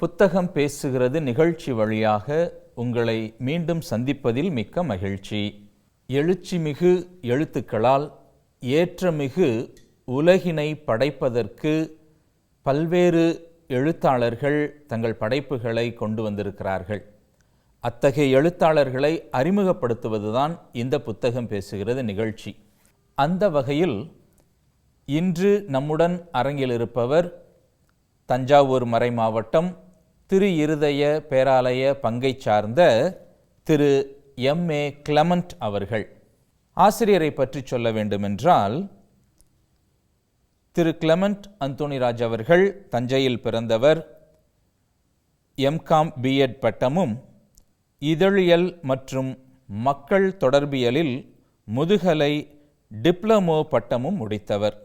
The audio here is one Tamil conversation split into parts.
புத்தகம் பேசுகிறது நிகழ்ச்சி வழியாக உங்களை மீண்டும் சந்திப்பதில் மிக்க மகிழ்ச்சி. எழுச்சிமிகு எழுத்துக்களால் ஏற்றமிகு உலகினை படைப்பதற்கு பல்வேறு எழுத்தாளர்கள் தங்கள் படைப்புகளை கொண்டு வந்திருக்கிறார்கள். அத்தகைய எழுத்தாளர்களை அறிமுகப்படுத்துவதுதான் இந்த புத்தகம் பேசுகிறது நிகழ்ச்சி. அந்த வகையில் இன்று நம்முடன் அரங்கில் இருப்பவர் தஞ்சாவூர் மறை மாவட்டம் திரு இருதய பேராலய பங்கை சார்ந்த திரு எம். ஏ. கிளமண்ட் அவர்கள். ஆசிரியரை பற்றி சொல்ல வேண்டுமென்றால் திரு கிளமண்ட் அந்தோணிராஜ் அவர்கள் தஞ்சையில் பிறந்தவர். எம்காம் பிஎட் பட்டமும் இதழியல் மற்றும் மக்கள் தொடர்பியலில் முதுகலை டிப்ளமோ பட்டமும் முடித்தவர்.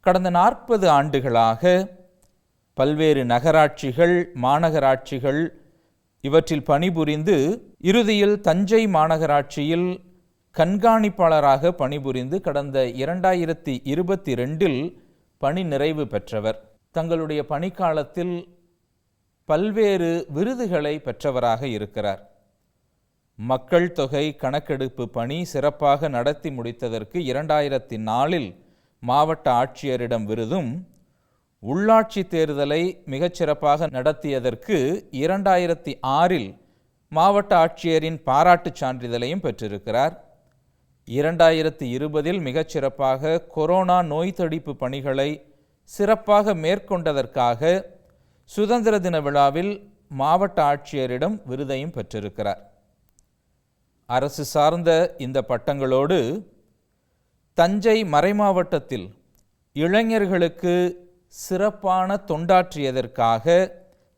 கடந்த நாற்பது ஆண்டுகளாக பல்வேறு நகராட்சிகள் மாநகராட்சிகள் இவற்றில் பணிபுரிந்து இறுதியில் தஞ்சை மாநகராட்சியில் கண்காணிப்பாளராக பணிபுரிந்து கடந்த இரண்டாயிரத்தி இருபத்தி ரெண்டில் பணி நிறைவு பெற்றவர். தங்களுடைய பணிக்காலத்தில் பல்வேறு விருதுகளை பெற்றவராக இருக்கிறார். மக்கள் தொகை கணக்கெடுப்பு பணி சிறப்பாக நடத்தி முடித்ததற்கு இரண்டாயிரத்தி நாலில் மாவட்ட ஆட்சியரிடம் விருதும் உள்ளாட்சி தேர்தலை மிகச்சிறப்பாக நடத்தியதற்கு இரண்டாயிரத்தி ஆறில் மாவட்ட ஆட்சியரின் பாராட்டுச் சான்றிதழையும் பெற்றிருக்கிறார். இரண்டாயிரத்தி இருபதில் மிகச்சிறப்பாக கொரோனா நோய் தடுப்பு பணிகளை சிறப்பாக மேற்கொண்டதற்காக சுதந்திர தின விழாவில் மாவட்ட ஆட்சியரிடம் விருதையும் பெற்றிருக்கிறார். அரசு சார்ந்த இந்த பட்டங்களோடு தஞ்சை மறைமாவட்டத்தில் இளைஞர்களுக்கு சிறப்பான தொண்டாற்றியதற்காக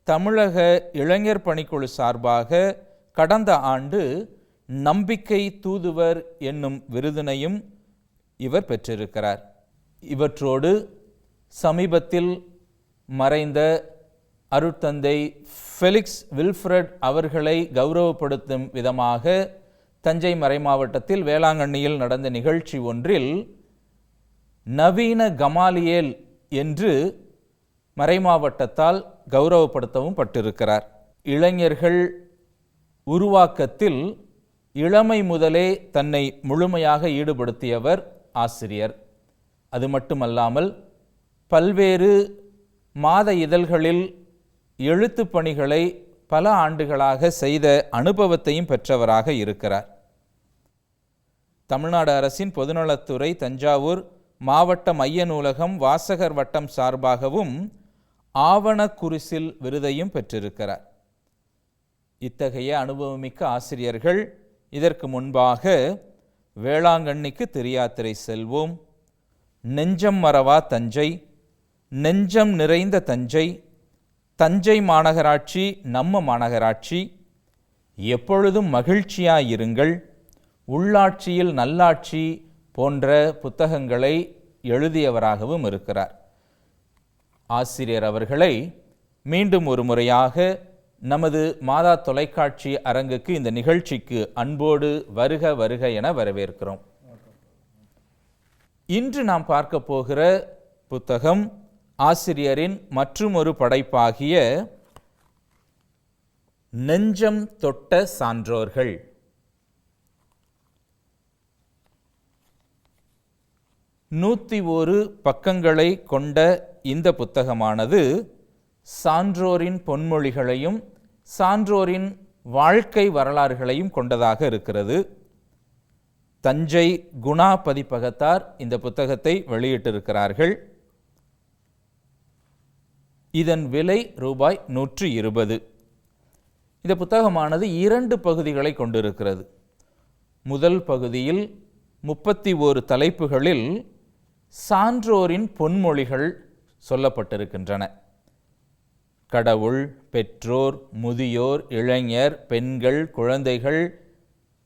தமிழக இளைஞர் பணிக்குழு சார்பாக கடந்த ஆண்டு நம்பிக்கை தூதுவர் என்னும் விருதினையும் இவர் பெற்றிருக்கிறார். இவற்றோடு சமீபத்தில் மறைந்த அருட்தந்தை ஃபெலிக்ஸ் வில்ஃப்ரட் அவர்களை கௌரவப்படுத்தும் விதமாக தஞ்சை மறைமாவட்டத்தில் வேளாங்கண்ணியில் நடந்த நிகழ்ச்சி ஒன்றில் நவீன கமாலியேல் என்று மறைமாவட்டத்தால் கௌரவப்படுத்தவும் பட்டிருக்கிறார். இளைஞர்கள் உருவாக்கத்தில் இளமை முதலே தன்னை முழுமையாக ஈடுபடுத்தியவர் ஆசிரியர். அது மட்டுமல்லாமல் பல்வேறு மாத இதழ்களில் எழுத்துப் பணிகளை பல ஆண்டுகளாக செய்த அனுபவத்தையும் பெற்றவராக இருக்கிறார். தமிழ்நாடு அரசின் பொதுநலத்துறை தஞ்சாவூர் மாவட்ட மைய நூலகம் வாசகர் வட்டம் சார்பாகவும் ஆவணக்குரிசில் விருதையும் பெற்றிருக்கிறார். இத்தகைய அனுபவமிக்க ஆசிரியர்கள் இதற்கு முன்பாக வேளாங்கண்ணிக்கு திரியாத்திரை செல்வோம். நெஞ்சம் மறவா தஞ்சை நெஞ்சம் நிறைந்த தஞ்சை தஞ்சை மாநகராட்சி நம்ம மாநகராட்சி எப்பொழுதும் மகிழ்ச்சியாயிருங்கள் உள்ளாட்சியில் நல்லாட்சி போன்ற புத்தகங்களை எழுதியவராகவும் இருக்கிறார். ஆசிரியர் அவர்களை மீண்டும் ஒரு முறையாக நமது மாதா தொலைக்காட்சி அரங்குக்கு இந்த நிகழ்ச்சிக்கு அன்போடு வருக வருக என வரவேற்கிறோம். இன்று நாம் பார்க்க போகிற புத்தகம் ஆசிரியரின் மற்றுமொரு படைப்பாகிய நெஞ்சம் தொட்ட சான்றோர்கள். நூற்றி ஒரு பக்கங்களை கொண்ட இந்த புத்தகமானது சான்றோரின் பொன்மொழிகளையும் சான்றோரின் வாழ்க்கை வரலாறுகளையும் கொண்டதாக இருக்கிறது. தஞ்சை குணா பதிப்பகத்தார் இந்த புத்தகத்தை வெளியிட்டிருக்கிறார்கள். இதன் விலை ரூபாய் நூற்றி இருபது இந்த புத்தகமானது இரண்டு பகுதிகளை கொண்டிருக்கிறது. முதல் பகுதியில் முப்பத்தி ஓரு தலைப்புகளில் சான்றோரின் பொன்மொழிகள் சொல்லப்பட்டிருக்கின்றன. கடவுள் பெற்றோர் முதியோர் இளைஞர் பெண்கள் குழந்தைகள்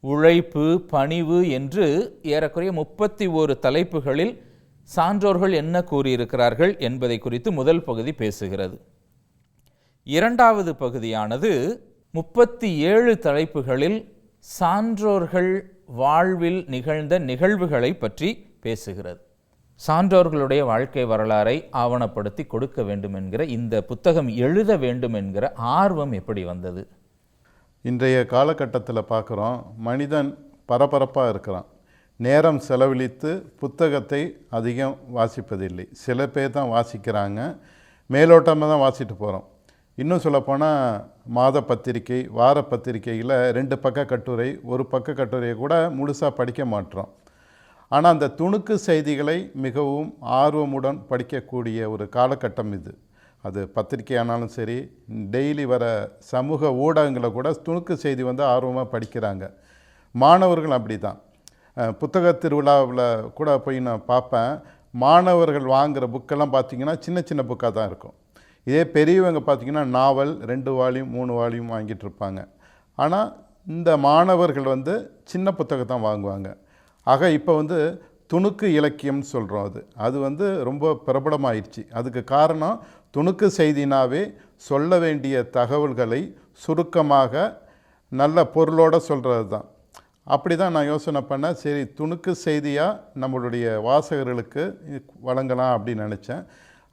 உழைப்பு பணிவு என்று ஏறக்குறைய முப்பத்தி ஓரு தலைப்புகளில் சான்றோர்கள் என்ன கூறியிருக்கிறார்கள் என்பதை குறித்து முதல் பகுதி பேசுகிறது. இரண்டாவது பகுதியானது முப்பத்தி ஏழு தலைப்புகளில் சான்றோர்கள் வாழ்வில் நிகழ்ந்த நிகழ்வுகளை பற்றி பேசுகிறது. சான்றோர்களுடைய வாழ்க்கை வரலாறை ஆவணப்படுத்தி கொடுக்க வேண்டும் என்கிற இந்த புத்தகம் எழுத வேண்டும் என்கிற ஆர்வம் எப்படி வந்தது? இன்றைய காலகட்டத்தில் பார்க்குறோம் மனிதன் பரபரப்பாக இருக்கிறான். நேரம் செலவழித்து புத்தகத்தை அதிகம் வாசிப்பதில்லை. சில பேர் தான் வாசிக்கிறாங்க மேலோட்டமாக தான் வாசிட்டு போகிறோம் இன்னும் சொல்லப்போனால் மாத பத்திரிகை வார பத்திரிகையில் ரெண்டு பக்க கட்டுரை ஒரு பக்க கட்டுரையை கூட முழுசாக படிக்க மாட்டோம் ஆனால் அந்த துணுக்கு செய்திகளை மிகவும் ஆர்வமுடன் படிக்கக்கூடிய ஒரு காலகட்டம் இது. அது பத்திரிகையானாலும் சரி டெய்லி வர சமூக ஊடகங்களை கூட துணுக்கு செய்தி வந்து ஆர்வமாக படிக்கிறாங்க. மாணவர்கள் அப்படி தான் புத்தக திருவிழாவில் கூட போய் நான் பார்ப்பேன். மாணவர்கள் வாங்குகிற புக்கெல்லாம் பார்த்திங்கன்னா சின்ன சின்ன புக்காக தான் இருக்கும். இதே பெரியவங்க பார்த்திங்கன்னா நாவல் ரெண்டு வாலியும் மூணு வாலியும் வாங்கிட்டு இருப்பாங்க. ஆனால் இந்த மாணவர்கள் வந்து சின்ன புத்தகம் தான் வாங்குவாங்க. ஆக இப்போ வந்து துணுக்கு இலக்கியம்னு சொல்கிறோம் அது. அது வந்து ரொம்ப பிரபலமாயிடுச்சு. அதுக்கு காரணம் துணுக்கு செய்தினாவே சொல்ல வேண்டிய தகவல்களை சுருக்கமாக நல்ல பொருளோடு சொல்கிறது தான் அப்படி தான் நான் யோசனை பண்ணேன். சரி துணுக்கு செய்தியாக நம்மளுடைய வாசகர்களுக்கு வழங்கலாம் அப்படின்னு நினச்சேன்.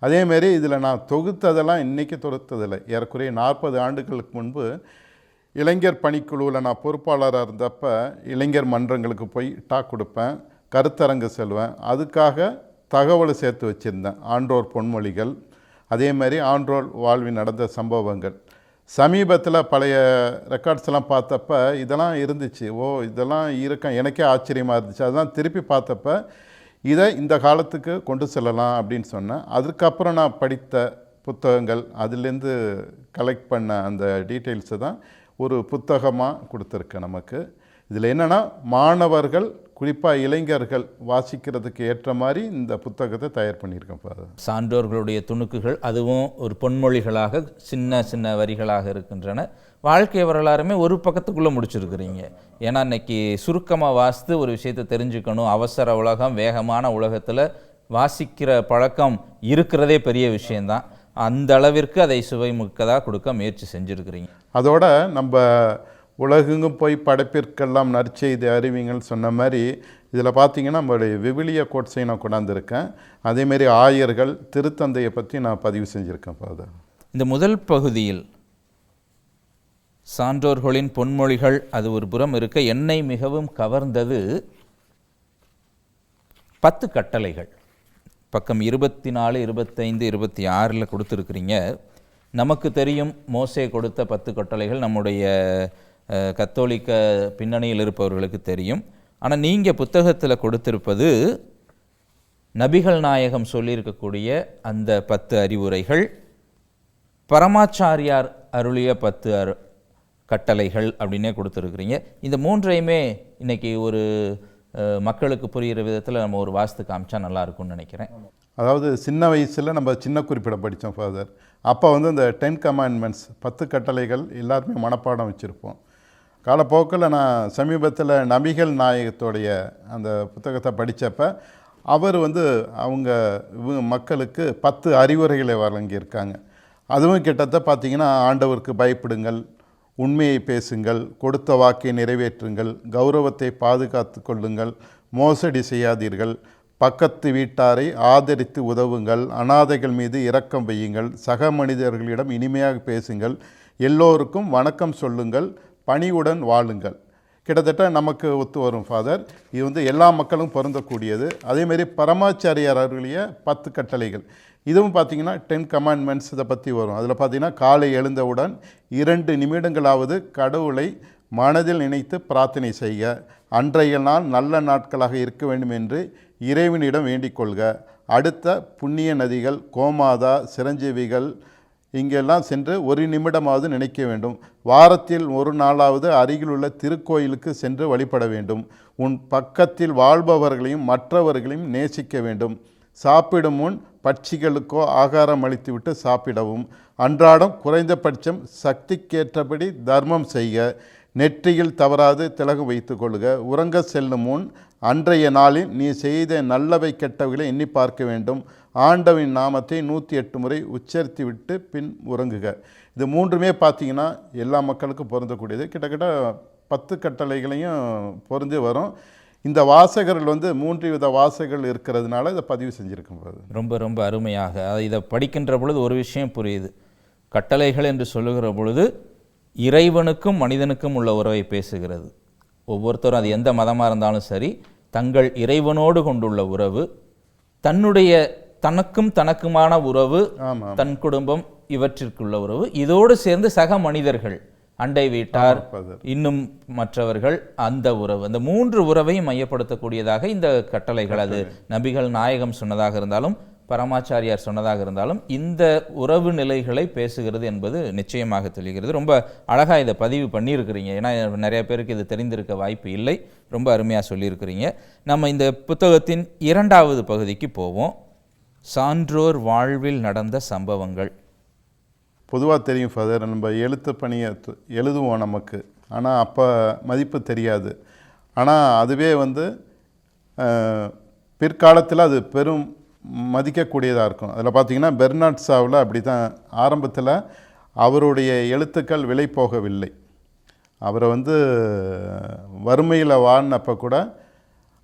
அதேமாரி இதில் நான் தொகுத்ததெல்லாம் இன்றைக்கி தொகுத்ததில்லை. ஏறக்குறைய நாற்பது ஆண்டுகளுக்கு முன்பு இளைஞர் பணிக்குழுவில் நான் பொறுப்பாளராக இருந்தப்போ இளைஞர் மன்றங்களுக்கு போய் டாக் கொடுப்பேன் கருத்தரங்கு செல்வேன். அதுக்காக தகவலை சேர்த்து வச்சுருந்தேன். ஆன்றோர் பொன்மொழிகள் அதே மாதிரி ஆன்றோர் வாழ்வில் நடந்த சம்பவங்கள். சமீபத்தில் பழைய ரெக்கார்ட்ஸ் எல்லாம் பார்த்தப்ப இதெல்லாம் இருந்துச்சு. ஓ இதெல்லாம் இருக்க எனக்கே ஆச்சரியமாக இருந்துச்சு. அதெல்லாம் திருப்பி பார்த்தப்ப இதை இந்த காலத்துக்கு கொண்டு செல்லலாம் அப்படின்னு சொன்னேன். அதுக்கப்புறம் நான் படித்த புத்தகங்கள் அதுலேருந்து கலெக்ட் பண்ண அந்த டீட்டெயில்ஸை தான் ஒரு புத்தகமாக கொடுத்துருக்கு நமக்கு. இதில் என்னென்னா மாணவர்கள் குறிப்பாக இளைஞர்கள் வாசிக்கிறதுக்கு ஏற்ற மாதிரி இந்த புத்தகத்தை தயார் பண்ணியிருக்கேன் சான்றோர்களுடைய துணுக்குகள் அதுவும் ஒரு பொன்மொழிகளாக சின்ன சின்ன வரிகளாக இருக்கின்றன. வாழ்க்கை வரலாறுமே ஒரு பக்கத்துக்குள்ளே முடிச்சிருக்கிறீங்க. ஏன்னா இன்னைக்கு சுருக்கமாக வாசித்து ஒரு விஷயத்தை தெரிஞ்சுக்கணும். அவசர உலகம் வேகமான உலகத்தில் வாசிக்கிற பழக்கம் இருக்கிறதே பெரிய விஷயந்தான் அந்த அளவிற்கு அதை சுவைமுக்கதாக கொடுக்க முயற்சி செஞ்சுருக்கிறீங்க. அதோட நம்ம உலகெங்கும் போய் படைப்பிற்கெல்லாம் நற்செய்தி அறிவிங்கன்னு சொன்ன மாதிரி இதில் பார்த்தீங்கன்னா நம்மளுடைய விவிலிய கோட்ஸை நான் கொண்டாந்துருக்கேன். அதேமாரி ஆயர்கள் திருத்தந்தையை பற்றி நான் பதிவு செஞ்சுருக்கேன் ஃபாதர். இந்த முதல் பகுதியில் சான்றோர்களின் பொன்மொழிகள் அது ஒரு புறம் இருக்க என்னை மிகவும் கவர்ந்தது பத்து கட்டளைகள். பக்கம் இருபத்தி நாலு இருபத்தைந்து இருபத்தி ஆறில் கொடுத்துருக்குறீங்க. நமக்கு தெரியும் மோசே கொடுத்த பத்து கட்டளைகள் நம்முடைய கத்தோலிக்க பின்னணியில் இருப்பவர்களுக்கு தெரியும். ஆனால் நீங்கள் புத்தகத்தில் கொடுத்திருப்பது நபிகள் நாயகம் சொல்லியிருக்கக்கூடிய அந்த பத்து அறிவுரைகள் பரமாச்சாரியார் அருளிய பத்து அரு கட்டளைகள் அப்படின்னே கொடுத்துருக்குறீங்க. இந்த மூன்றையுமே இன்றைக்கி ஒரு மக்களுக்கு புரிகிற விதத்தில் நம்ம ஒரு வாஸ்து காமிச்சா நல்லா இருக்கும்னு நினைக்கிறேன். அதாவது சின்ன வயசில் நம்ம சின்ன குறிப்பிடம் படித்தோம் ஃபாதர் அப்போ வந்து இந்த டென் கமாண்ட்மெண்ட்ஸ் பத்து கட்டளைகள் எல்லாருமே மனப்பாடம் வச்சுருப்போம். காலப்போக்கில் நான் சமீபத்தில் நபிகள் நாயகத்தோடைய அந்த புத்தகத்தை படித்தப்ப அவர் வந்து அவங்க மக்களுக்கு பத்து அறிவுரைகளை வழங்கியிருக்காங்க. அதுவும் கிட்டத்தட்ட பார்த்திங்கன்னா ஆண்டவருக்கு பயப்படுங்கள் உண்மையை பேசுங்கள் கொடுத்த வாக்கை நிறைவேற்றுங்கள் கௌரவத்தை பாதுகாத்து கொள்ளுங்கள் மோசடி செய்யாதீர்கள் பக்கத்து வீட்டாரை ஆதரித்து உதவுங்கள் அனாதைகள் மீது இரக்கம் வையுங்கள் சக மனிதர்களிடம் இனிமையாக பேசுங்கள் எல்லோருக்கும் வணக்கம் சொல்லுங்கள் பணிவுடன் வாழுங்கள். கிட்டத்தட்ட நமக்கு ஒத்து வரும் ஃபாதர் இது வந்து எல்லா மக்களும் பொருந்தக்கூடியது. அதேமாரி பரமாச்சாரியார் அவர்களுடைய பத்து கட்டளைகள். இதுவும் பார்த்தீங்கன்னா டென் கமாண்ட்மெண்ட்ஸ் இதை பற்றி வரும். அதில் பார்த்தீங்கன்னா காலை எழுந்தவுடன் இரண்டு நிமிடங்களாவது கடவுளை மனதில் நினைத்து பிரார்த்தனை செய்க. அன்றைய நாள் நல்ல நாட்களாக இருக்க வேண்டும் என்று இறைவனிடம் வேண்டிக் கொள்க. அடுத்த புண்ணிய நதிகள் கோமாதா சிரஞ்சீவிகள் இங்கெல்லாம் சென்று ஒரு நிமிடமாவது நினைக்க வேண்டும். வாரத்தில் ஒரு நாளாவது அருகிலுள்ள திருக்கோயிலுக்கு சென்று வழிபட வேண்டும். உன் பக்கத்தில் வாழ்பவர்களையும் மற்றவர்களையும் நேசிக்க வேண்டும். சாப்பிடும் முன் பட்சிகளுக்கோ ஆகாரம் அளித்துவிட்டு சாப்பிடவும். அன்றாடம் குறைந்தபட்சம் சக்திக்கேற்றபடி தர்மம் செய்க. நெற்றியில் தவறாது திலகு வைத்து கொள்ளுக உறங்க செல்லும் முன் அன்றைய நாளில் நீ செய்த நல்லவை கெட்டவைகளை எண்ணி பார்க்க வேண்டும். ஆண்டவின் நாமத்தை நூற்றி எட்டு முறை உச்சரித்து விட்டு பின் உறங்குக. இது மூன்றுமே பார்த்தீங்கன்னா எல்லா மக்களுக்கும் பொருந்தக்கூடியது. கிட்டத்தட்ட பத்து கட்டளைகளையும் பொருந்தி வரும். இந்த வாசகர்கள் வந்து மூன்று வித வாசகர்கள் இருக்கிறதுனால இதை பதிவு செஞ்சுருக்கும் ரொம்ப ரொம்ப அருமையாக. அது இதை படிக்கின்ற பொழுது ஒரு விஷயம் புரியுது. கட்டளைகள் என்று சொல்லுகிற பொழுது இறைவனுக்கும் மனிதனுக்கும் உள்ள உறவை பேசுகிறது. ஒவ்வொருத்தரும் அது எந்த மதமாக இருந்தாலும் சரி தங்கள் இறைவனோடு கொண்டுள்ள உறவு தன்னுடைய தனக்கும் தனக்குமான உறவு தன் குடும்பம் இவற்றிற்குள்ள உறவு. இதோடு சேர்ந்து சக மனிதர்கள் அண்டை வீட்டார் இன்னும் மற்றவர்கள் அந்த உறவு. அந்த மூன்று உறவையும் மையப்படுத்தக்கூடியதாக இந்த கட்டளைகள். அது நபிகள் நாயகம் சொன்னதாக இருந்தாலும் பரமாச்சாரியார் சொன்னதாக இருந்தாலும் இந்த உறவு நிலைகளை பேசுகிறது என்பது நிச்சயமாக தெரிகிறது ரொம்ப அழகா இதை பதிவு பண்ணியிருக்கிறீங்க. ஏன்னா நிறைய பேருக்கு இது தெரிந்திருக்க வாய்ப்பு இல்லை. ரொம்ப அருமையாக சொல்லியிருக்கிறீங்க. நம்ம இந்த புத்தகத்தின் இரண்டாவது பகுதிக்கு போவோம். சான்றோர் வாழ்வில் நடந்த சம்பவங்கள். பொதுவாக தெரியும் ஃபாதர் நம்ம எழுத்து பணியை எழுதுவோம் நமக்கு. ஆனால் அப்போ மதிப்பு தெரியாது. ஆனால் அதுவே வந்து பிற்காலத்தில் அது பெரும் மதிக்கக்கூடியதாக இருக்கும். அதில் பார்த்திங்கன்னா பெர்னாட் சாவில் அப்படி தான் ஆரம்பத்தில் அவருடைய எழுத்துக்கள் விலை போகவில்லை. அவரை வந்து வறுமையில் வாழ்னப்போ கூட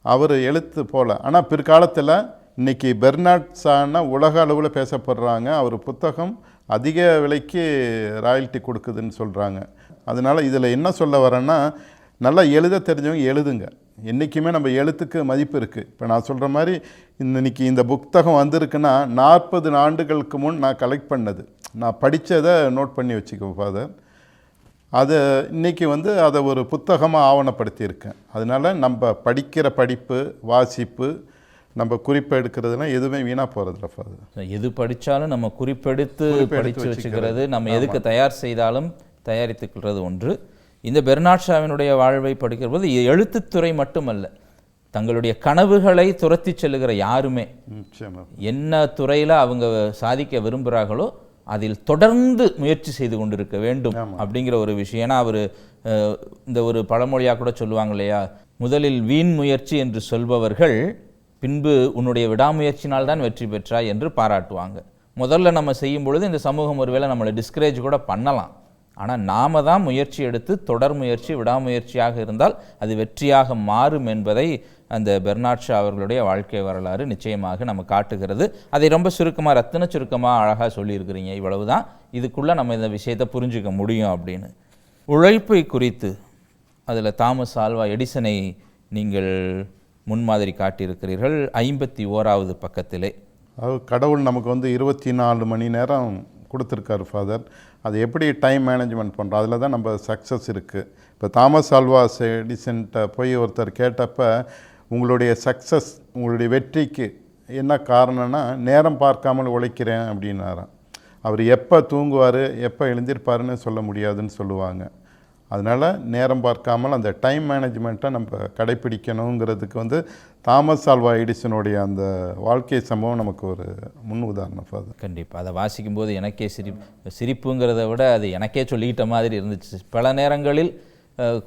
அவர் எழுத்து போல. ஆனால் பிற்காலத்தில் இன்றைக்கி பெர்னாட் ஷான்னா உலக அளவில் பேசப்படுறாங்க. அவர் புத்தகம் அதிக விலைக்கு ராயல்ட்டி கொடுக்குதுன்னு சொல்கிறாங்க அதனால் இதில் என்ன சொல்ல வரேன்னா நல்லா எழுத தெரிஞ்சவங்க எழுதுங்க. என்றைக்குமே நம்ம எழுத்துக்கு மதிப்பு இருக்குது இப்போ நான் சொல்கிற மாதிரி இன்னைக்கு இந்த புத்தகம் வந்திருக்குன்னா நாற்பது ஆண்டுகளுக்கு முன் நான் கலெக்ட் பண்ணது. நான் படித்ததை நோட் பண்ணி வச்சுக்கோ ஃபாதர் அதை இன்றைக்கி வந்து அதை ஒரு புத்தகமாக ஆவணப்படுத்தியிருக்கேன். அதனால நம்ம படிக்கிற படிப்பு வாசிப்பு நம்ம குறிப்பு எடுக்கிறதுலாம் எதுவுமே வீணாக போகிறதில்ல ஃபாதர். எது படிச்சாலும் நம்ம குறிப்பெடுத்து படித்து வச்சுக்கிறது. நம்ம எதுக்கு தயார் செய்தாலும் தயாரித்துக் கொள்வது ஒன்று. இந்த பெர்னாட் ஷாவினுடைய வாழ்வை படிக்கிற போது எழுத்துத்துறை மட்டுமல்ல தங்களுடைய கனவுகளை துரத்தி செல்லுகிற யாருமே. என்ன துறையில் அவங்க சாதிக்க விரும்புகிறார்களோ அதில் தொடர்ந்து முயற்சி செய்து கொண்டிருக்க வேண்டும் அப்படிங்கிற ஒரு விஷயம். ஏன்னா அவர் இந்த ஒரு பழமொழியாக கூட சொல்லுவாங்க இல்லையா முதலில் வீண் முயற்சி என்று சொல்பவர்கள் பின்பு உன்னுடைய விடாமுயற்சினால் தான் வெற்றி பெற்றாய் என்று பாராட்டுவாங்க. முதல்ல நம்ம செய்யும் பொழுது இந்த சமூகம் ஒருவேளை நம்மளை டிஸ்கரேஜ் கூட பண்ணலாம். ஆனால் நாம தான் முயற்சி எடுத்து தொடர் முயற்சி விடாமுயற்சியாக இருந்தால் அது வெற்றியாக மாறும் என்பதை அந்த பெர்னாட்ஷா அவர்களுடைய வாழ்க்கை வரலாறு நிச்சயமாக நம்ம காட்டுகிறது. அதை ரொம்ப சுருக்கமாக ரத்தின சுருக்கமாக அழகாக சொல்லியிருக்கிறீங்க. இவ்வளவுதான். இதுக்குள்ளே நம்ம இந்த விஷயத்தை புரிஞ்சுக்க முடியும் அப்படின்னு. உழைப்பை குறித்து அதில் தாமஸ் ஆல்வா எடிசனை நீங்கள் முன்மாதிரி காட்டியிருக்கிறீர்கள். ஐம்பத்தி ஓராவது பக்கத்திலே. கடவுள் நமக்கு வந்து இருபத்தி நாலு மணி நேரம் கொடுத்துருக்காரு ஃபாதர். அது எப்படி டைம் மேனேஜ்மெண்ட் பண்ணுறோம் அதில் தான் நம்ம சக்ஸஸ் இருக்குது இப்போ தாமஸ் ஆல்வாஸ் எடிசன்ட்ட போய் ஒருத்தர் கேட்டப்ப உங்களுடைய சக்ஸஸ் உங்களுடைய வெற்றிக்கு என்ன காரணம்னா நேரம் பார்க்காமல் உழைக்கிறேன் அப்படின்னாராம். அவர் எப்போ தூங்குவார் எப்போ எழுந்திருப்பாருன்னு சொல்ல முடியாதுன்னு சொல்லுவாங்க. அதனால் நேரம் பார்க்காமல் அந்த டைம் மேனேஜ்மெண்ட்டை நம்ம கடைப்பிடிக்கணுங்கிறதுக்கு வந்து தாமஸ் ஆல்வா எடிசனுடைய அந்த வாழ்க்கை சம்பவம் நமக்கு ஒரு முன் உதாரணம் ஃபாதர் கண்டிப்பாக அதை வாசிக்கும்போது எனக்கே சிரிப்பு சிரிப்புங்கிறத விட அது எனக்கே சொல்லிக்கிட்ட மாதிரி இருந்துச்சு. பல நேரங்களில்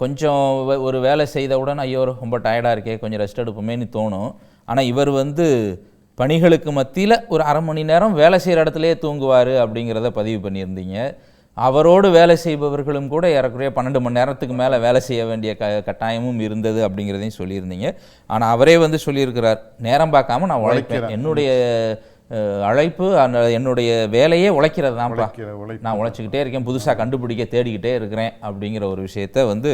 கொஞ்சம் ஒரு வேலை செய்தவுடன் ஐயோ ரொம்ப டயர்டாக இருக்கே கொஞ்சம் ரெஸ்ட் எடுப்போமேன்னு தோணும். ஆனால் இவர் வந்து பணிகளுக்கு மத்தியில் ஒரு அரை மணி நேரம் வேலை செய்கிற இடத்துலையே தூங்குவார் அப்படிங்கிறத பதிவு பண்ணியிருந்தீங்க. அவரோடு வேலை செய்பவர்களும் கூட ஏறக்குறைய பன்னெண்டு மணி நேரத்துக்கு மேலே வேலை செய்ய வேண்டிய க கட்டாயமும் இருந்தது அப்படிங்கிறதையும் சொல்லியிருந்தீங்க. ஆனால் அவரே வந்து சொல்லியிருக்கிறார் நேரம் பார்க்காம நான் உழைப்பேன். என்னுடைய அழைப்பு அந்த என்னுடைய வேலையே உழைக்கிறது தான்ப்பா உழைப்பு. நான் உழைச்சிக்கிட்டே இருக்கேன் புதுசாக கண்டுபிடிக்க தேடிக்கிட்டே இருக்கிறேன் அப்படிங்கிற ஒரு விஷயத்த வந்து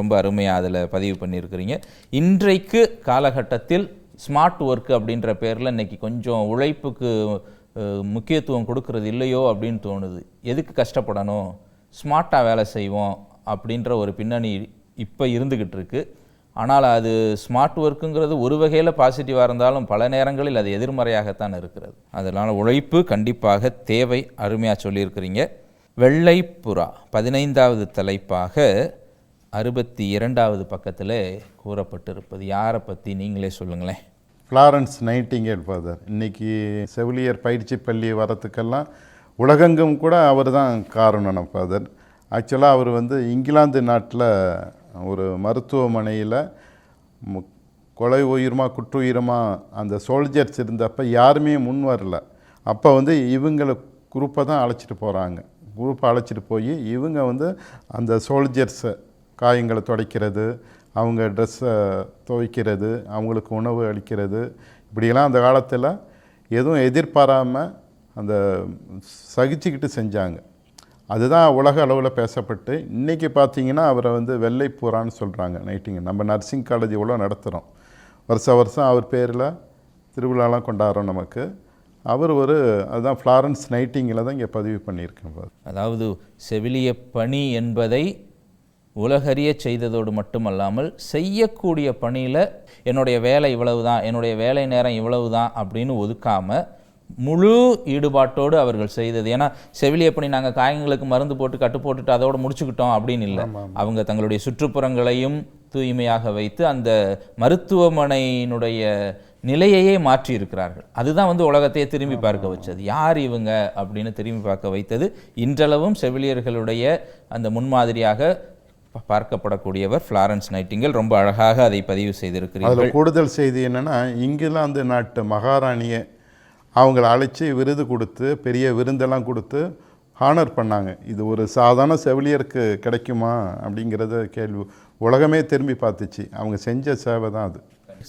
ரொம்ப அருமையாக அதில் பதிவு பண்ணியிருக்கிறீங்க. இன்றைக்கு காலகட்டத்தில் ஸ்மார்ட் ஒர்க் அப்படின்ற பேரில் இன்னைக்கு கொஞ்சம் உழைப்புக்கு முக்கியத்துவம் கொடுக்கறது இல்லையோ அப்படின்னு தோணுது. எதுக்கு கஷ்டப்படணும்? ஸ்மார்ட்டாக வேலை செய்வோம் அப்படின்ற ஒரு பின்னணி இப்போ இருந்துக்கிட்டு இருக்கு. ஆனால் அது ஸ்மார்ட் ஒர்க்குங்கிறது ஒரு வகையில் பாசிட்டிவாக இருந்தாலும் பல நேரங்களில் அது எதிர்மறையாகத்தான் இருக்கிறது. அதனால் உழைப்பு கண்டிப்பாக தேவை அருமையாக சொல்லியிருக்கிறீங்க. வெள்ளைப்புறா பதினைந்தாவது தலைப்பாக அறுபத்தி இரண்டாவது பக்கத்தில் கூறப்பட்டிருப்பது. யாரை பற்றி நீங்களே சொல்லுங்களேன். ஃப்ளாரன்ஸ் நைட்டிங்கேல் ஃபாதர் இன்றைக்கி செவிலியர் பயிற்சி பள்ளி வரத்துக்கெல்லாம் உலகெங்கும் கூட அவர் தான் காரணம் ஃபாதர் ஆக்சுவலாக அவர் வந்து இங்கிலாந்து நாட்டில் ஒரு மருத்துவமனையில் கொலை உயிருமா குற்றுயிருமா அந்த சோல்ஜர்ஸ் இருந்தப்போ யாருமே முன் வரல. அப்போ வந்து இவங்களை குரூப்பை தான் அழைச்சிட்டு போகிறாங்க குரூப்பை அழைச்சிட்டு போய் இவங்க வந்து அந்த சோல்ஜர்ஸை காயங்களை துடைக்கிறது அவங்க ட்ரெஸ்ஸை துவைக்கிறது அவங்களுக்கு உணவு அளிக்கிறது. இப்படியெல்லாம் அந்த காலத்தில் எதுவும் எதிர்பாராமல் அந்த சகிச்சுக்கிட்டு செஞ்சாங்க. அதுதான் உலக அளவில் பேசப்பட்டு இன்றைக்கி பார்த்தீங்கன்னா அவரை வந்து வெள்ளை பூரான்னு சொல்கிறாங்க நைட்டிங்க நம்ம நர்சிங் காலேஜ் இவ்வளோ நடத்துகிறோம் வருஷம் வருஷம் அவர் பேரில் திருவிழாலாம் கொண்டாடுறோம் நமக்கு. அவர் ஒரு அதுதான் ஃப்ளாரன்ஸ் நைட்டிங்கில் தான் இங்கே பதிவு பண்ணியிருக்கேன். அதாவது செவிலிய பணி என்பதை உலகறிய செய்ததோடு மட்டுமல்லாமல் செய்யக்கூடிய பணியில் என்னுடைய வேலை இவ்வளவு தான் என்னுடைய வேலை நேரம் இவ்வளவு தான் அப்படின்னு ஒதுக்காம முழு ஈடுபாட்டோடு அவர்கள் செய்தது. ஏன்னா செவிலிய பணி நாங்கள் காயங்களுக்கு மருந்து போட்டு கட்டு போட்டுட்டு அதோட முடிச்சுக்கிட்டோம் அப்படின்னு இல்லை. அவங்க தங்களுடைய சுற்றுப்புறங்களையும் தூய்மையாக வைத்து அந்த மருத்துவமனையினுடைய நிலையையே மாற்றி இருக்கிறார்கள் அதுதான் வந்து உலகத்தையே திரும்பி பார்க்க வச்சது. யார் இவங்க அப்படின்னு திரும்பி பார்க்க வைத்தது இன்றளவும் செவிலியர்களுடைய அந்த முன்மாதிரியாக பார்க்கப்படக்கூடியவர் ஃப்ளாரன்ஸ் நைட்டிங்கல். ரொம்ப அழகாக அதை பதிவு செய்திருக்கிறீர்கள். அதில் கூடுதல் செய்தி என்னென்னா இங்கிலாந்து நாட்டு மகாராணியை அவங்கள அழைச்சி விருது கொடுத்து பெரிய விருந்தெல்லாம் கொடுத்து ஹானர் பண்ணாங்க. இது ஒரு சாதாரண செவிலியருக்கு கிடைக்குமா அப்படிங்கிறத கேள்வி உலகமே திரும்பி பார்த்துச்சு. அவங்க செஞ்ச சேவை தான் அது.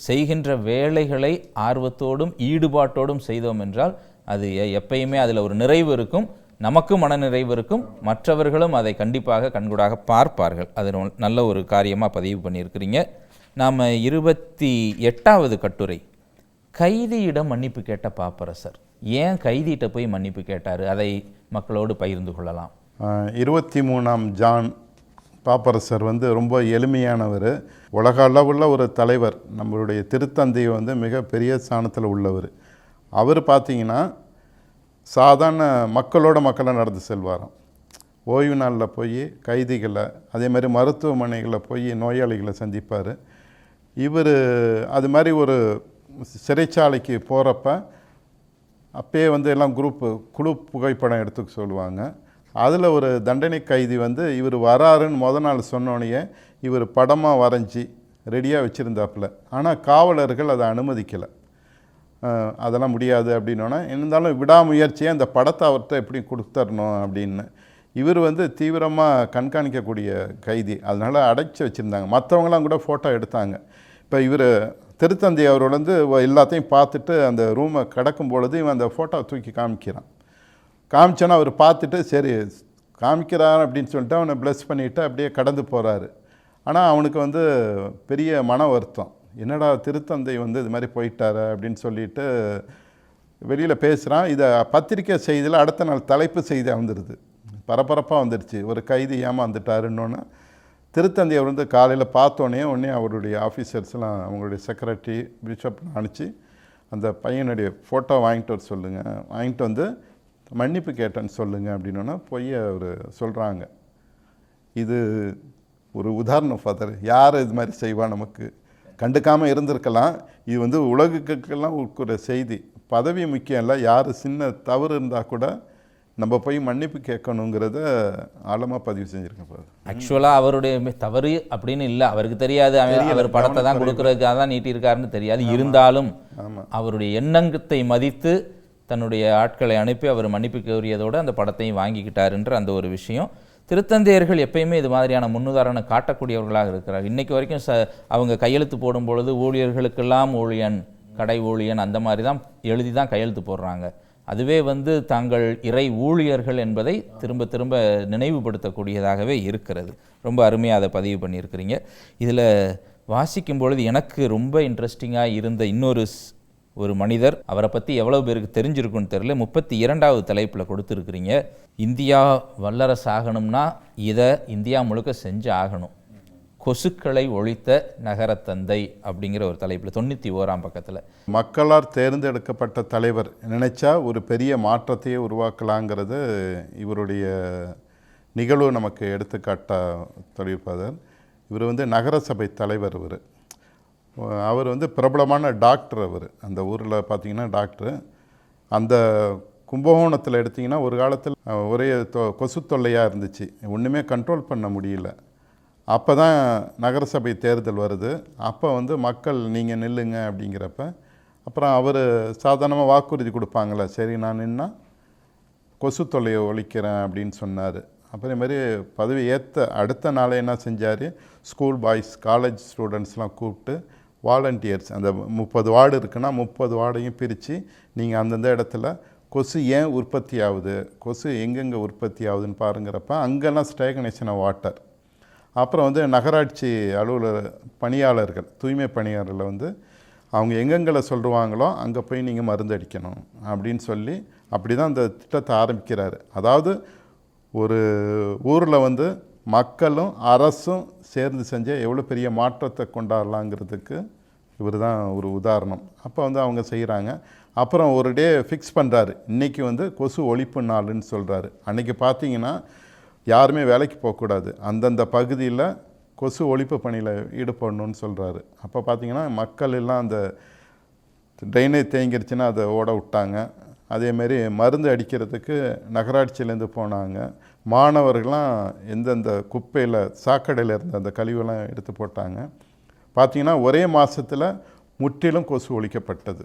செய்கின்ற வேலைகளை ஆர்வத்தோடும் ஈடுபாட்டோடும் செய்தோம் என்றால் அது எப்பயுமே அதில் ஒரு நிறைவு இருக்கும். நமக்கும் மனநிறைவு இருக்கும் மற்றவர்களும் அதை கண்டிப்பாக கண்கூடாக பார்ப்பார்கள். அது நல்ல ஒரு காரியமாக பதிவு பண்ணியிருக்கிறீங்க. நாம் இருபத்தி எட்டாவது கட்டுரை. கைதியிடம் மன்னிப்பு கேட்ட பாப்பரசர். ஏன் கைதியிட்ட போய் மன்னிப்பு கேட்டார்? அதை மக்களோடு பகிர்ந்து கொள்ளலாம். இருபத்தி மூணாம் ஜான் பாப்பரசர் வந்து ரொம்ப எளிமையானவர். உலக அளவுள்ள ஒரு தலைவர். நம்மளுடைய திருத்தந்தை வந்து மிக பெரிய ஸ்தானத்தில் உள்ளவர். அவர் பார்த்தீங்கன்னா சாதாரண மக்களோட மக்களாக நடந்து செல்வாராம். ஓய்வு நாளில் போய் கைதிகளை அதே மாதிரி மருத்துவமனைகளில் போய் நோயாளிகளை சந்திப்பார். இவர் அது மாதிரி ஒரு சிறைச்சாலைக்கு போகிறப்ப அப்பயே வந்து எல்லாம் குரூப்பு குழு புகைப்படம் எடுத்துக்க சொல்லுவாங்க. அதில் ஒரு தண்டனை கைதி வந்து இவர் வராருன்னு முத நாள் சொன்னோடனே இவர் படமாக வரைஞ்சி ரெடியாக வச்சுருந்தாப்புல. ஆனால் காவலர்கள் அதை அனுமதிக்கலை. அதெல்லாம் முடியாது அப்படின்னோன்னா இருந்தாலும் விடாமுயற்சியை அந்த படத்தை அவர்கிட்ட எப்படி கொடுத்துடணும் அப்படின்னு. இவர் வந்து தீவிரமாக கண்காணிக்கக்கூடிய கைதி. அதனால் அடைச்சி வச்சுருந்தாங்க. மற்றவங்களாம் கூட ஃபோட்டோ எடுத்தாங்க. இப்போ இவர் திருத்தந்தை அவரோட வந்து எல்லாத்தையும் பார்த்துட்டு அந்த ரூமை கிடக்கும் பொழுது இவன் அந்த ஃபோட்டோவை தூக்கி காமிக்கிறான். காமிச்சோன்னா அவர் பார்த்துட்டு சரி காமிக்கிறார் அப்படின்னு சொல்லிட்டு அவனை ப்ளஸ் பண்ணிவிட்டு அப்படியே கடந்து போகிறாரு ஆனால் அவனுக்கு வந்து பெரிய மன வருத்தம். என்னடா திருத்தந்தை வந்து இது மாதிரி போயிட்டாரு அப்படின்னு சொல்லிட்டு வெளியில் பேசுகிறான் இதை பத்திரிக்கை செய்தியில் அடுத்த நாள் தலைப்பு செய்தி வந்துடுது பரபரப்பாக வந்துடுச்சு ஒரு கைதி ஏமாந்துட்டாருன்னொன்னே திருத்தந்தை அவர் வந்து காலையில் பார்த்தோன்னே உடனே அவருடைய ஆஃபீஸர்ஸ்லாம் அவங்களுடைய செக்ரட்டரி பிஷப் அனுப்பிச்சு அந்த பையனுடைய ஃபோட்டோ வாங்கிட்டு வர சொல்லுங்கள் வாங்கிட்டு வந்து மன்னிப்பு கேட்டேன்னு சொல்லுங்கள் அப்படின்னோன்னா போய் அவர் சொல்கிறாங்க இது ஒரு உதாரணம் ஃபாதர் யார் இது மாதிரி செய்வா நமக்கு? கண்டுக்காமல் இருந்திருக்கலாம். இது வந்து உலகுக்கெல்லாம் ஒரு செய்தி. பதவி முக்கியம் இல்லை. யார் சின்ன தவறு இருந்தால் கூட நம்ம போய் மன்னிப்பு கேட்கணுங்கிறத ஆழமாக பதிவு செஞ்சுருக்கேன் ஃபாதர் ஆக்சுவலாக அவருடைய தவறு அப்படின்னு இல்லை. அவருக்கு தெரியாது. அவர் படத்தை தான் கொடுக்கறதுக்காக தான் நீட்டியிருக்காருன்னு தெரியாது. இருந்தாலும் அவருடைய எண்ணங்கத்தை மதித்து தன்னுடைய ஆட்களை அனுப்பி அவர் மன்னிப்பு கோரியதோடு அந்த படத்தையும் வாங்கிக்கிட்டாருன்ற அந்த ஒரு விஷயம். திருத்தந்தையர்கள் எப்பயுமே இது மாதிரியான முன்னுதாரணம் காட்டக்கூடியவர்களாக இருக்கிறார் இன்றைக்கு வரைக்கும் ச அவங்க கையெழுத்து போடும் பொழுது ஊழியர்களுக்கெல்லாம் ஊழியன் கடை ஊழியன் அந்த மாதிரி தான் எழுதி தான் கையெழுத்து போடுறாங்க. அதுவே வந்து தாங்கள் இறை ஊழியர்கள் என்பதை திரும்ப திரும்ப நினைவுபடுத்தக்கூடியதாகவே இருக்கிறது. ரொம்ப அருமையாக அதை பதிவு பண்ணியிருக்கிறீங்க. இதில் வாசிக்கும் பொழுது எனக்கு ரொம்ப இன்ட்ரெஸ்டிங்காக இருந்த இன்னொரு ஒரு மனிதர் அவரை பற்றி எவ்வளோ பேருக்கு தெரிஞ்சிருக்குன்னு தெரியல முப்பத்தி இரண்டாவது தலைப்பில் கொடுத்துருக்குறீங்க. இந்தியா வல்லரசு ஆகணும்னா இதை இந்தியா முழுக்க செஞ்சு ஆகணும். கொசுக்களை ஒழித்த நகரத்தந்தை அப்படிங்கிற ஒரு தலைப்பில் தொண்ணூற்றி ஓராம் பக்கத்தில். மக்களால் தேர்ந்தெடுக்கப்பட்ட தலைவர் நினைச்சா ஒரு பெரிய மாற்றத்தையே உருவாக்கலாங்கிறது இவருடைய நிகழ்வு நமக்கு எடுத்துக்காட்ட தொழிற்பாதர் இவர் வந்து நகரசபை தலைவர் இவர். அவர் வந்து பிரபலமான டாக்டர் அவர். அந்த ஊரில் பார்த்தீங்கன்னா டாக்டர். அந்த கும்பகோணத்தில் எடுத்திங்கன்னா ஒரு காலத்தில் ஒரே தொ- கொசு தொல்லையாக இருந்துச்சு. ஒன்றுமே கண்ட்ரோல் பண்ண முடியல. அப்போ தான் நகரசபை தேர்தல் வருது. அப்போ வந்து மக்கள் நீங்கள் நில்லுங்க அப்படிங்கிறப்ப அப்புறம் அவர் சாதாரணமாக வாக்குறுதி கொடுப்பாங்களே சரி நான் நின்னா கொசு தொல்லையை ஒழிக்கிறேன் அப்படின்னு சொன்னார். அப்புறம் மாதிரி பதவி ஏற்ற அடுத்த நாளே என்ன செஞ்சார்? ஸ்கூல் பாய்ஸ் காலேஜ் ஸ்டூடெண்ட்ஸ்லாம் கூப்பிட்டு வாலண்டியர்ஸ் அந்த முப்பது வார்டு இருக்குன்னா முப்பது வார்டையும் பிரித்து நீங்கள் அந்தந்த இடத்துல கொசு ஏன் உற்பத்தி ஆகுது கொசு எங்கெங்கே உற்பத்தி ஆகுதுன்னு பாருங்கிறப்ப அங்கெல்லாம் ஸ்டேகனேஷன் ஆஃப் வாட்டர் அப்புறம் வந்து நகராட்சி அலுவலர் பணியாளர்கள் தூய்மை பணியாளர்கள் வந்து அவங்க எங்கெங்களை சொல்லுவாங்களோ அங்கே போய் நீங்கள் மருந்து அடிக்கணும் அப்படின்னு சொல்லி அப்படி தான் அந்த திட்டத்தை ஆரம்பிக்கிறாரு. அதாவது ஒரு ஊரில் வந்து மக்களும் அரசும் சேர்ந்து செஞ்ச எவ்வளோ பெரிய மாற்றத்தை கொண்டாடலாங்கிறதுக்கு இவர் தான் ஒரு உதாரணம். அப்போ வந்து அவங்க செய்கிறாங்க அப்புறம் ஒரு டே ஃபிக்ஸ் பண்ணுறாரு இன்றைக்கி வந்து கொசு ஒழிப்பு நாளுன்னு சொல்கிறாரு அன்றைக்கி பார்த்தீங்கன்னா யாருமே வேலைக்கு போகக்கூடாது அந்தந்த பகுதியில் கொசு ஒழிப்பு பணியில் ஈடுபடணும்னு சொல்கிறாரு அப்போ பார்த்தீங்கன்னா மக்கள் எல்லாம் அந்த ட்ரைனேஜ் தேங்கிருச்சுன்னா அதை ஓட விட்டாங்க. அதேமாரி மருந்து அடிக்கிறதுக்கு நகராட்சியிலேருந்து போனாங்க. மாணவர்கள்லாம் எந்தெந்த குப்பையில் சாக்கடையில் இருந்த அந்த கழிவெல்லாம் எடுத்து போட்டாங்க. பார்த்தீங்கன்னா ஒரே மாதத்தில் முற்றிலும் கொசு ஒழிக்கப்பட்டது.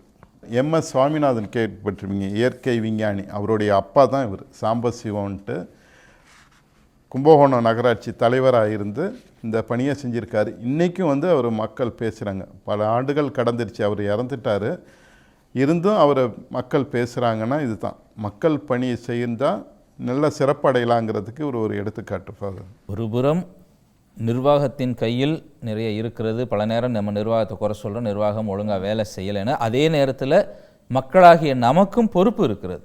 எம்எஸ் சுவாமிநாதன் கேட்பட்டிருவீங்க இயற்கை விஞ்ஞானி. அவருடைய அப்பா தான் இவர். சாம்பசிவன்ட்டு கும்பகோணம் நகராட்சி தலைவராக இருந்து இந்த பணியை செஞ்சுருக்காரு. இன்றைக்கும் வந்து அவர் மக்கள் பேசுகிறாங்க பல ஆண்டுகள் கடந்துருச்சு அவர் இறந்துட்டார். இருந்தும் அவரை மக்கள் பேசுகிறாங்கன்னா இதுதான். மக்கள் பணி செய்தால் நல்ல சிறப்படையலாங்கிறதுக்கு ஒரு ஒரு எடுத்துக்காட்டு ஃபாதர். ஒரு புறம் நிர்வாகத்தின் கையில் நிறைய இருக்கிறது. பல நேரம் நம்ம நிர்வாகத்தை குறை சொல்கிறோம் நிர்வாகம் ஒழுங்காக வேலை செய்யலைன்னு. அதே நேரத்தில் மக்களாகிய நமக்கும் பொறுப்பு இருக்கிறது.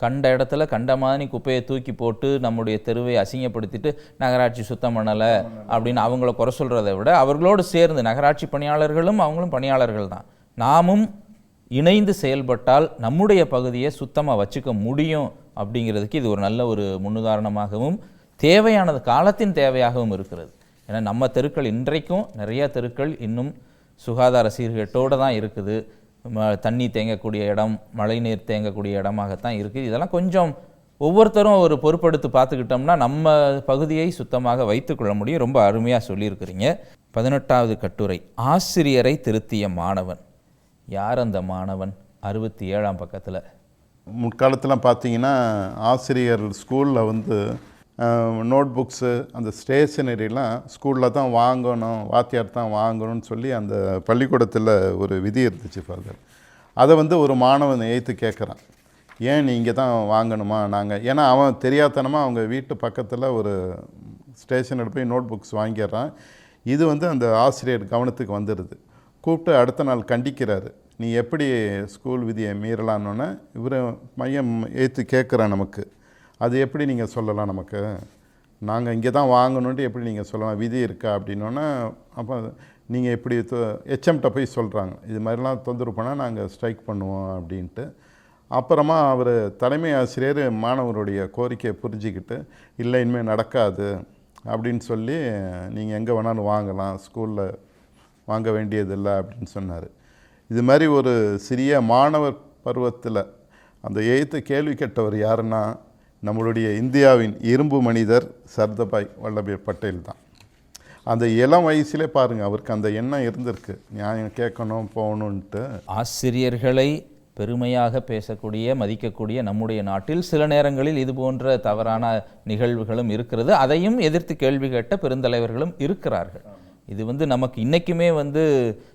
கண்ட இடத்துல கண்ட மாதிரி குப்பையை தூக்கி போட்டு நம்முடைய தெருவை அசிங்கப்படுத்திட்டு நகராட்சி சுத்தம் பண்ணலை அப்படின்னு அவங்கள குறை சொல்கிறத விட அவர்களோடு சேர்ந்து நகராட்சி பணியாளர்களும் அவங்களும் பணியாளர்கள் தான். நாமும் இணைந்து செயல்பட்டால் நம்முடைய பகுதியை சுத்தமாக வச்சுக்க முடியும் அப்படிங்கிறதுக்கு இது ஒரு நல்ல ஒரு முன்னுதாரணமாகவும் தேவையானது காலத்தின் தேவையாகவும் இருக்கிறது. ஏன்னா நம்ம தெருக்கள் இன்றைக்கும் நிறையா தெருக்கள் இன்னும் சுகாதார சீர்கேட்டோடு தான் இருக்குது. ம- தண்ணி தேங்கக்கூடிய இடம் மழை நீர் தேங்கக்கூடிய இடமாகத்தான் இருக்குது. இதெல்லாம் கொஞ்சம் ஒவ்வொருத்தரும் ஒரு பொறுப்படுத்து பார்த்துக்கிட்டோம்னா நம்ம பகுதியை சுத்தமாக வைத்துக்கொள்ள முடியும். ரொம்ப அருமையாக சொல்லியிருக்கிறீங்க. பதினெட்டாவது கட்டுரை ஆசிரியரை திருத்திய மாணவன். யார் அந்த மாணவன்? அறுபத்தி ஏழாம் பக்கத்தில். முற்காலத்தில் பார்த்தீங்கன்னா ஆசிரியர் ஸ்கூலில் வந்து நோட் புக்ஸு அந்த ஸ்டேஷனரிலாம் ஸ்கூலில் தான் வாங்கணும் வாத்தியார் தான் வாங்கணும்னு சொல்லி அந்த பள்ளிக்கூடத்தில் ஒரு விதி இருந்துச்சு ஃபாதர் அதை வந்து ஒரு மாணவன் ஏற்று கேட்குறான் ஏன் நீங்கள் தான் வாங்கணுமா? நாங்கள் ஏன்னா அவன் தெரியாதனமாக அவங்க வீட்டு பக்கத்தில் ஒரு ஸ்டேஷனில் போய் நோட் புக்ஸ் வாங்கிடுறான். இது வந்து அந்த ஆசிரியர் கவனத்துக்கு வந்துடுது கூப்பிட்டு அடுத்த நாள் கண்டிக்கிறாரு. நீ எப்படி ஸ்கூல் விதியை மீறலான்னொன்னே இவர் மையம் ஏற்று கேட்குறான் நமக்கு. அது எப்படி நீங்கள் சொல்லலாம் நமக்கு? நாங்கள் இங்கே தான் வாங்கணுன்ட்டு எப்படி நீங்கள் சொல்லலாம்? விதி இருக்கா அப்படின்னோன்னா அப்போ நீங்கள் எப்படி ஹெச்எம்கிட்ட போய் சொல்கிறாங்க இது மாதிரிலாம் தொந்தரவு பண்ணால் நாங்கள் ஸ்ட்ரைக் பண்ணுவோம் அப்படின்ட்டு. அப்புறமா அவர் தலைமை ஆசிரியர் மாணவருடைய கோரிக்கையை புரிஞ்சிக்கிட்டு இல்லை இனிமேல் நடக்காது அப்படின்னு சொல்லி நீங்கள் எங்கே வேணாலும் வாங்கலாம் ஸ்கூலில் வாங்க வேண்டியதில்லை அப்படின்னு சொன்னார். இது மாதிரி ஒரு சிறிய மாணவர் பருவத்தில் அந்த எய்த்து கேள்வி கேட்டவர் யாருன்னா நம்மளுடைய இந்தியாவின் இரும்பு மனிதர் சர்தாபாய் வல்லபாய் பட்டேல் தான். அந்த இளம் வயசுலே பாருங்கள் அவருக்கு அந்த எண்ணம் இருந்திருக்கு. நியாயம் கேட்கணும் போகணுன்ட்டு ஆசிரியர்களை பெருமையாக பேசக்கூடிய மதிக்கக்கூடிய நம்முடைய நாட்டில் சில நேரங்களில் இது போன்ற தவறான நிகழ்வுகளும் இருக்கிறது. அதையும் எதிர்த்து கேள்வி கேட்ட பெருந்தலைவர்களும் இருக்கிறார்கள். இது வந்து நமக்கு இன்றைக்குமே வந்து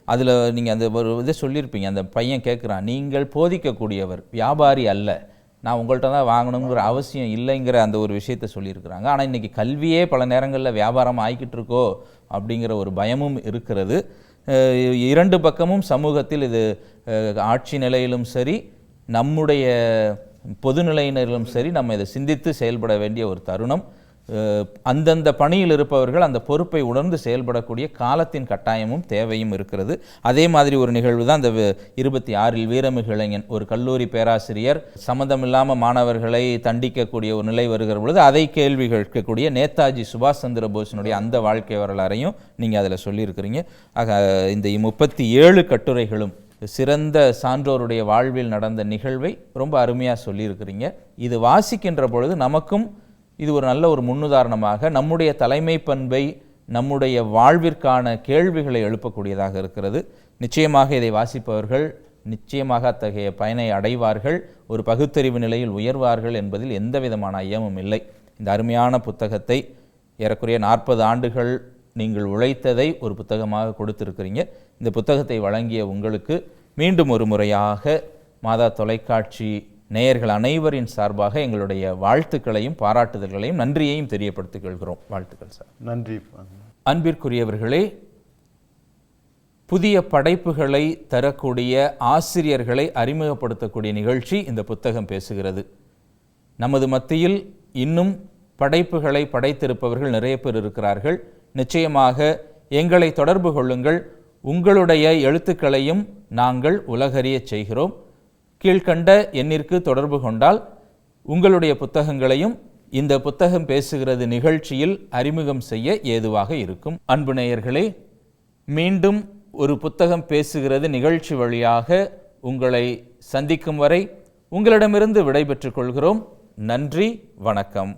அதில் நீங்கள் அந்த ஒரு இதை சொல்லியிருப்பீங்க. அந்த பையன் கேட்குறான் நீங்கள் போதிக்கக்கூடியவர் வியாபாரி அல்ல. நான் உங்கள்கிட்ட தான் வாங்கணுங்கிற அவசியம் இல்லைங்கிற அந்த ஒரு விஷயத்த சொல்லியிருக்கிறாங்க. ஆனால் இன்றைக்கி கல்வியே பல நேரங்களில் வியாபாரம் ஆகிக்கிட்டு இருக்கோ அப்படிங்கிற ஒரு பயமும் இருக்கிறது. இரண்டு பக்கமும் சமூகத்தில் இது ஆட்சி நிலையிலும் சரி நம்முடைய பொதுநிலையினரிலும் சரி நம்ம இதை சிந்தித்து செயல்பட வேண்டிய ஒரு தருணம். அந்தந்த பணியில் இருப்பவர்கள் அந்த பொறுப்பை உணர்ந்து செயல்படக்கூடிய காலத்தின் கட்டாயமும் தேவையும் இருக்கிறது. அதே மாதிரி ஒரு நிகழ்வு தான் அந்த இருபத்தி ஆறில் வீரமிகு இளைஞன் ஒரு கல்லூரி பேராசிரியர் சம்மந்தமில்லாமல் மாணவர்களை தண்டிக்கக்கூடிய ஒரு நிலை வருகிற பொழுது அதை கேள்வி கேட்கக்கூடிய நேதாஜி சுபாஷ் சந்திர போஸினுடைய அந்த வாழ்க்கை வரலாறையும் நீங்கள் அதில் சொல்லியிருக்கிறீங்க. ஆக இந்த முப்பத்தி ஏழு கட்டுரைகளும் சிறந்த சான்றோருடைய வாழ்வில் நடந்த நிகழ்வை ரொம்ப அருமையாக சொல்லியிருக்கிறீங்க. இது வாசிக்கின்ற பொழுது நமக்கும் இது ஒரு நல்ல ஒரு முன்னுதாரணமாக நம்முடைய தலைமை பண்பை நம்முடைய வாழ்விற்கான கேள்விகளை எழுப்பக்கூடியதாக இருக்கிறது. நிச்சயமாக இதை வாசிப்பவர்கள் நிச்சயமாக அத்தகைய பயனை அடைவார்கள். ஒரு பகுத்தறிவு நிலையில் உயர்வார்கள் என்பதில் எந்த விதமான ஐயமும் இல்லை. இந்த அருமையான புத்தகத்தை ஏறக்குறைய நாற்பது ஆண்டுகள் நீங்கள் உழைத்ததை ஒரு புத்தகமாக கொடுத்திருக்கிறீங்க. இந்த புத்தகத்தை வழங்கிய உங்களுக்கு மீண்டும் ஒரு முறையாக மாதா தொலைக்காட்சி நேயர்கள் அனைவரின் சார்பாக எங்களுடைய வாழ்த்துக்களையும் பாராட்டுதல்களையும் நன்றியையும் தெரியப்படுத்திக் கொள்கிறோம் வாழ்த்துக்கள் சார். நன்றி. அன்பிற்குரியவர்களே புதிய படைப்புகளை தரக்கூடிய ஆசிரியர்களை அறிமுகப்படுத்தக்கூடிய நிகழ்ச்சி இந்த புத்தகம் பேசுகிறது. நமது மத்தியில் இன்னும் படைப்புகளை படைத்திருப்பவர்கள் நிறைய பேர் இருக்கிறார்கள். நிச்சயமாக எங்களை தொடர்பு கொள்ளுங்கள். உங்களுடைய எழுத்துக்களையும் நாங்கள் உலகறியச் செய்கிறோம். கீழ்கண்ட எண்ணிற்கு தொடர்பு கொண்டால் உங்களுடைய புத்தகங்களையும் இந்த புத்தகம் பேசுகிறது நிகழ்ச்சியில் அறிமுகம் செய்ய ஏதுவாக இருக்கும். அன்பு நேயர்களே மீண்டும் ஒரு புத்தகம் பேசுகிறது நிகழ்ச்சி வழியாக உங்களை சந்திக்கும் வரை உங்களிடமிருந்து விடைபெற்றுக் கொள்கிறோம். நன்றி வணக்கம்.